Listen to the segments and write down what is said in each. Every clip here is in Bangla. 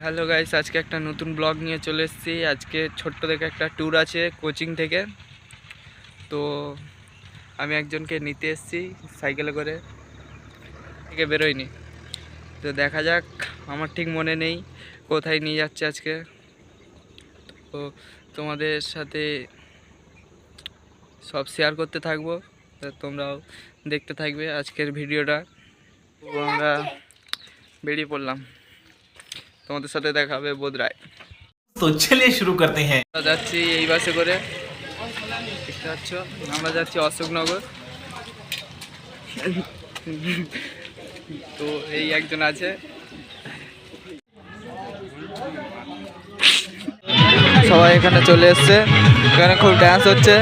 হ্যালো গাইস, আজকে একটা নতুন ব্লগ নিয়ে চলে এসেছি। আজকে ছোট্ট থেকে একটা ট্যুর আছে কোচিং থেকে। তো আমি একজনকে নিতে এসেছি সাইকেলে করে। থেকে বেরোয়নি। তো দেখা যাক, আমার ঠিক মনে নেই কোথায় নিয়ে যাচ্ছে আজকে। তো তোমাদের সাথে সব শেয়ার করতে থাকব। তোমরাও দেখতে থাকবে আজকের ভিডিওটা আমরা বেরিয়ে পড়লাম। তোমাদের সাথে দেখা হবে বোধরায় তো ছেলে শুরু করতে হ্যাঁ। আমরা যাচ্ছি এই বাসে করে। আমরা যাচ্ছি অশোকনগর। তো এই একজন আছে। সবাই এখানে চলে এসছে। এখানে খুব ড্যান্স হচ্ছে।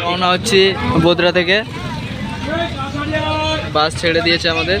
রওনা হচ্ছি বোদরা থেকে। বাস ছেড়ে দিয়েছে আমাদের।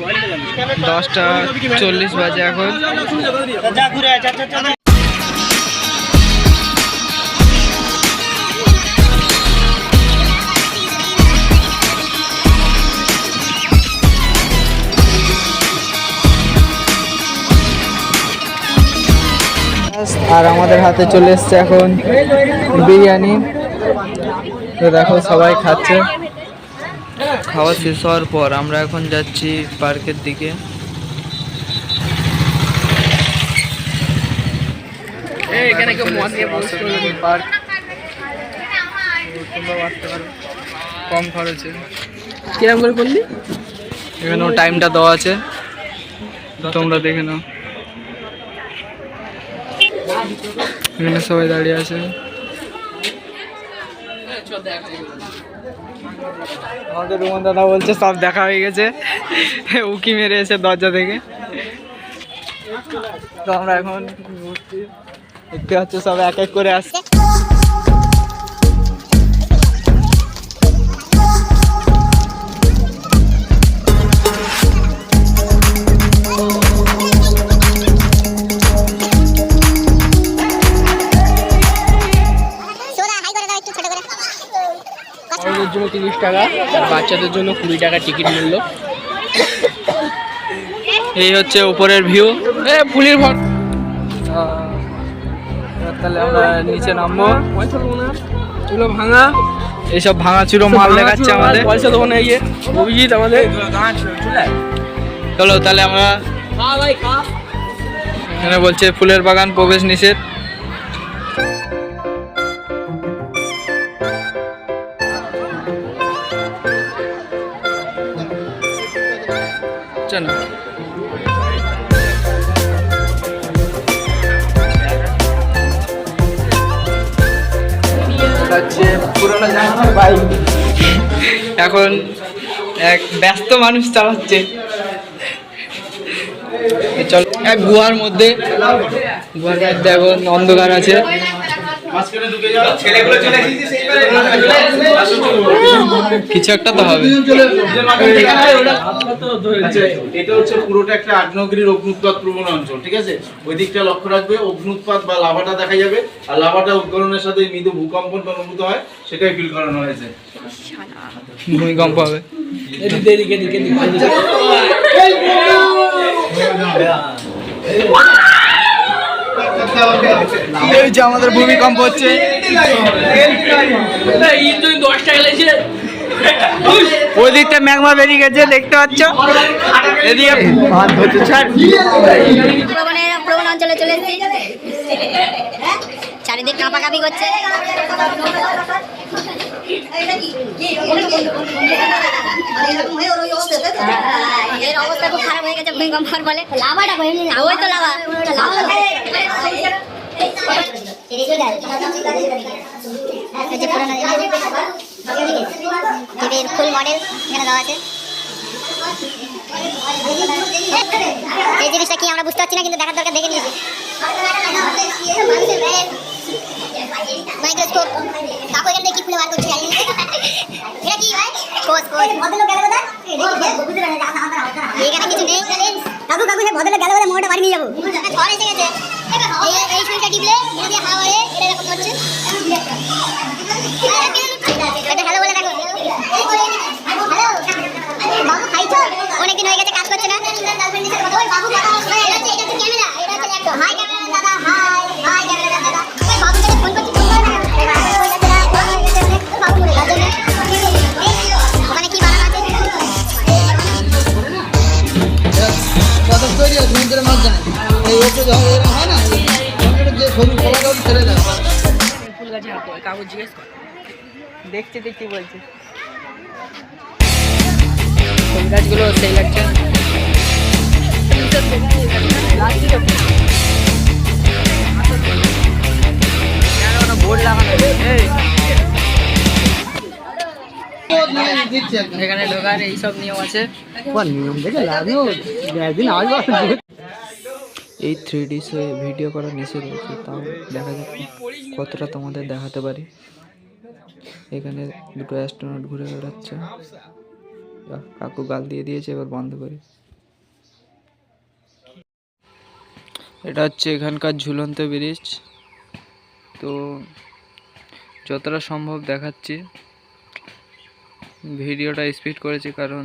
দশটা চল্লিশ বাজে এখন। আর আমাদের হাতে চলে এসছে এখন বিরিয়ানি। তো দেখো সবাই খাচ্ছে। খাওয়া শেষ হওয়ার পর আমরা এখন যাচ্ছি পার্কের দিকে। এখানে কেউ মদ নিয়ে পার্ক তোমরাও আসতে পারো। কম খরচে। কিরম করে করলি এখানেও টাইমটা দেওয়া আছে। তোমরা দেখে নাও। এখানে সবাই দাঁড়িয়ে আছে। আমাদের রুমন দাদা বলছে সব দেখা হয়ে গেছে। উকি মেরে এসে দরজা থেকে। তো আমরা এখন ঘুরছি দেখতে পাচ্ছ, সব এক এক করে আসছে। তিরিশ টাকা, আর বাচ্চাদের জন্য কুড়ি টাকা টিকিট মূল্য। এই হচ্ছে উপরের ভিউ। ফুলের ভর তাহলে আমরা নিচে নামবো। এগুলো ভাঙা। এইসব ভাঙা চুরো মাল দেখাচ্ছে আমাদের। পয়সা দেবো না ইয়ে অভিজিৎ আমাদের। চলো তাহলে আমরা এখানে বলছে ফুলের বাগান প্রবেশ নিষেধ। হচ্ছে পুরোনো জাহাজের বাইক এখন এক ব্যস্ত মানুষ চালাচ্ছে। চল, এক গুহার মধ্যে গুহার মধ্যে এখন অন্ধকার আছে। কিছু একটা তো হবে। আচ্ছা, এটা হচ্ছে পুরোটা একটা আগ্নেয়গিরির অগ্নুৎপাত প্রবণ অঞ্চল ঠিক আছে? ওই দিকটা লক্ষ্য রাখবে অগ্নুৎপাত বা লাভাটা দেখা যাবে আর লাভাটা উদ্গলনের সাথে মৃদু ভূকম্পন অনুভূত হয় সেটাই ফিল করানো হয়েছে। ভূমিকম্প হবে। এদিকে এদিকে এদিকে এই যে আমাদের ভূমিকম্প হচ্ছে। ওই দিকটা ম্যাগমা বেরিয়ে গেছে, দেখতে পাচ্ছ? এদিকে প্রবণ অঞ্চলে চলে এসেছি। চারিদিক কাঁপাকাঁপি করছে এর অবস্থা খুব খারাপ হয়ে গেছে ভূমিকম্প হওয়ার লাভাটা ওই তো লাভা যে পুরোনো টিভির ফুল মডেল এখানে দেওয়া আছে এই জিনিসটা কি আমরা বুঝতে পারছি না কিন্তু দেখার দরকার দেখে নিয়েছি মাইক্রোস্কোপ কাকু এখান থেকে কি খুলে বার করছে জানি না। এটা কি ভাই কোষ কোষ ভদ্রলোক গেল কোথায় এখানে কিছু নেই। কাকু কাকু সে ভদ্রলোক গেল বলে মোটা বাড়ি নিয়ে যাব। ঝড় এসে গেছে। এই এই সুইচটা টিপলে এটা দিয়ে হাওয়া বাড়ে এটা এরকম করছে এটা হ্যালো বলে দেখো বাবু খাইছো? অনেকদিন হয়ে গেছে কাজ করছে না। বাবু জিজ্ঞেস কর। দেখছি দেখছি বলছি। ফুল গাছগুলো সেই লাগছে? বোর্ড লাগানো এই এখানে ঢোকার এইসব নিয়ম আছে। নিয়ম দেখে লাভও একদিন আসব এই থ্রি ডিসে ভিডিও করা নিষেধ রয়েছে তাও দেখা যাক কতটা তোমাদের দেখাতে পারি। এখানে দুটো অ্যাস্ট্রোনট ঘুরে বেড়াচ্ছে। কাকু গাল দিয়ে দিয়েছে, এবার বন্ধ করি। এটা হচ্ছে এখানকার ঝুলন্ত ব্রিজ তো যতটা সম্ভব দেখাচ্ছি। ভিডিওটা স্পিড করেছি, কারণ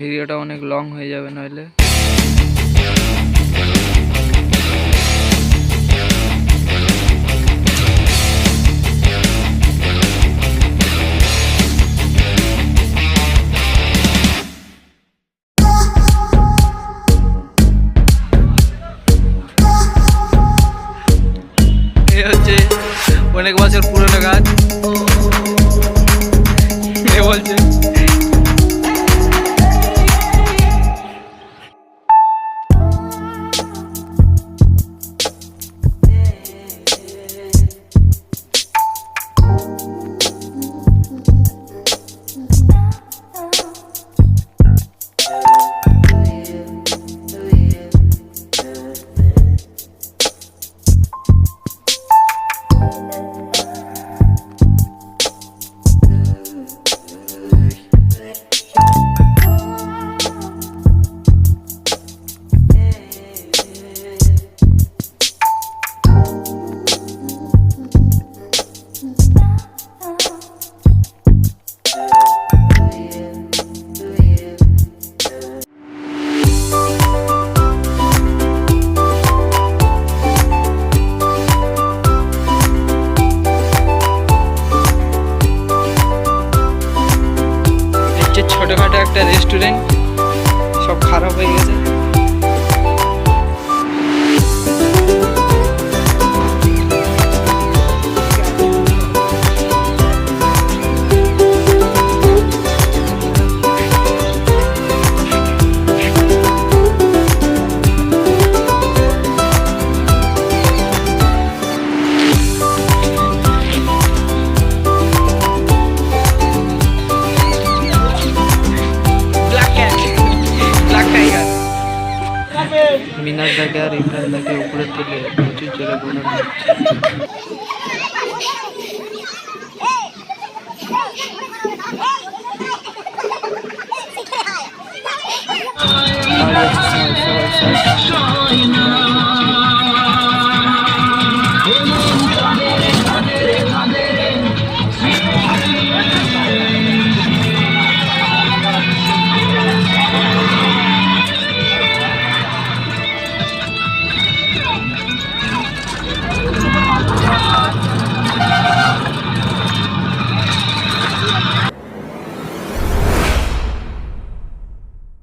ভিডিওটা অনেক লং হয়ে যাবে নইলে। বছর পুরনো গাছ। বলছে?